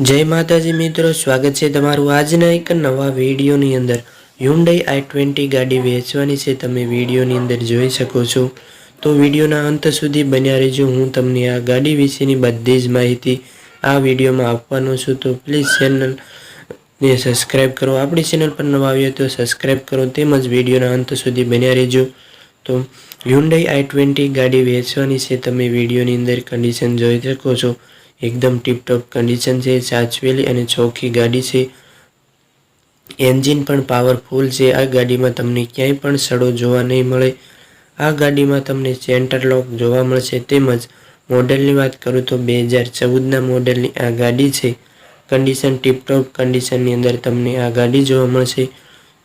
જય માતાજી મિત્રો, સ્વાગત છે તમારું આજના એક નવા વિડીયોની અંદર. હ્યુન્ડાઈ આઈ ટ્વેન્ટી ગાડી વેચવાની છે, તમે વિડીયોની અંદર જોઈ શકો છો. તો વિડીયોના અંત સુધી બન્યા રહેજો, હું તમને આ ગાડી વિશેની બધી જ માહિતી આ વિડીયોમાં આપવાનો છું. તો પ્લીઝ ચેનલને સબસ્ક્રાઈબ કરો. આપણી ચેનલ પર નવા આવ્યો તો સબસ્ક્રાઈબ કરો, તેમજ વિડીયોના અંત સુધી બન્યા રહેજો. તો હ્યુન્ડાઈ આઈ ટ્વેન્ટી ગાડી વેચવાની છે, તમે વિડીયોની અંદર કન્ડિશન જોઈ શકો છો. એકદમ ટીપટોપ કન્ડિશન છે, સાચવેલી અને ચોખ્ખી ગાડી છે. એન્જિન પણ પાવરફુલ છે. આ ગાડીમાં તમને ક્યાંય પણ સડો જોવા નહીં મળે. આ ગાડીમાં તમને સેન્ટર લોક જોવા મળશે તેમજ મોડેલની વાત કરું તો બે હજાર ચૌદના મોડેલની આ ગાડી છે. કન્ડિશન ટીપટોપ કન્ડિશનની અંદર તમને આ ગાડી જોવા મળશે.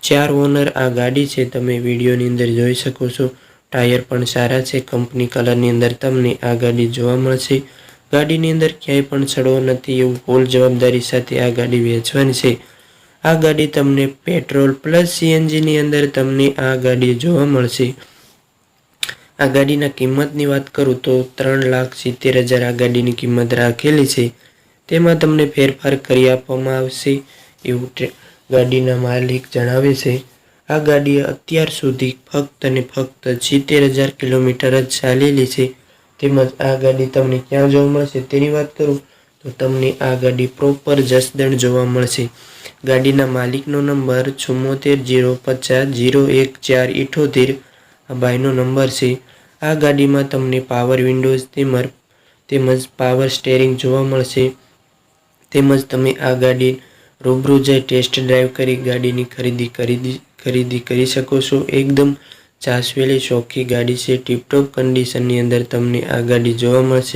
ચાર ઓનર આ ગાડી છે, તમે વિડીયોની અંદર જોઈ શકો છો. ટાયર પણ સારા છે. કંપની કલરની અંદર તમને આ ગાડી જોવા મળશે. ગાડીની અંદર ક્યાંય પણ સડવો નથી એવું ફૂલ જવાબદારી સાથે આ ગાડી વેચવાની છે. આ ગાડી તમને પેટ્રોલ પ્લસ સીએનજીની અંદર તમને આ ગાડી જોવા મળશે. આ ગાડીના કિંમતની વાત કરું તો ત્રણ લાખ સિત્તેર હજાર આ ગાડીની કિંમત રાખેલી છે. તેમાં તમને ફેરફાર કરી આપવામાં આવશે એવું ગાડીના માલિક જણાવે છે. આ ગાડી અત્યાર સુધી ફક્ત અને ફક્ત સિત્તેર હજાર કિલોમીટર જ ચાલેલી છે. તેમજ આ ગાડી તમને ક્યાં જોવા મળશે તેની વાત કરું તો તમને આ ગાડી પ્રોપર જસદણ જોવા મળશે. ગાડીના માલિકનો નંબર ચુમ્મોતેર જીરો પચાસ જીરો એક ચાર ઇઠોતેર, આ ભાઈનો નંબર છે. આ ગાડીમાં તમને પાવર વિન્ડોઝ તેમજ તેમજ પાવર સ્ટેરિંગ જોવા મળશે. તેમજ તમે આ ગાડી રૂબરૂ જઈ ટેસ્ટ ડ્રાઈવ કરી ગાડીની ખરીદી ખરીદી ખરીદી કરી શકો છો. એકદમ ચાસવેલી ચોખ્ખી ગાડી છે. ટીપટોપ કન્ડિશનની અંદર તમને આ ગાડી જોવા મળશે.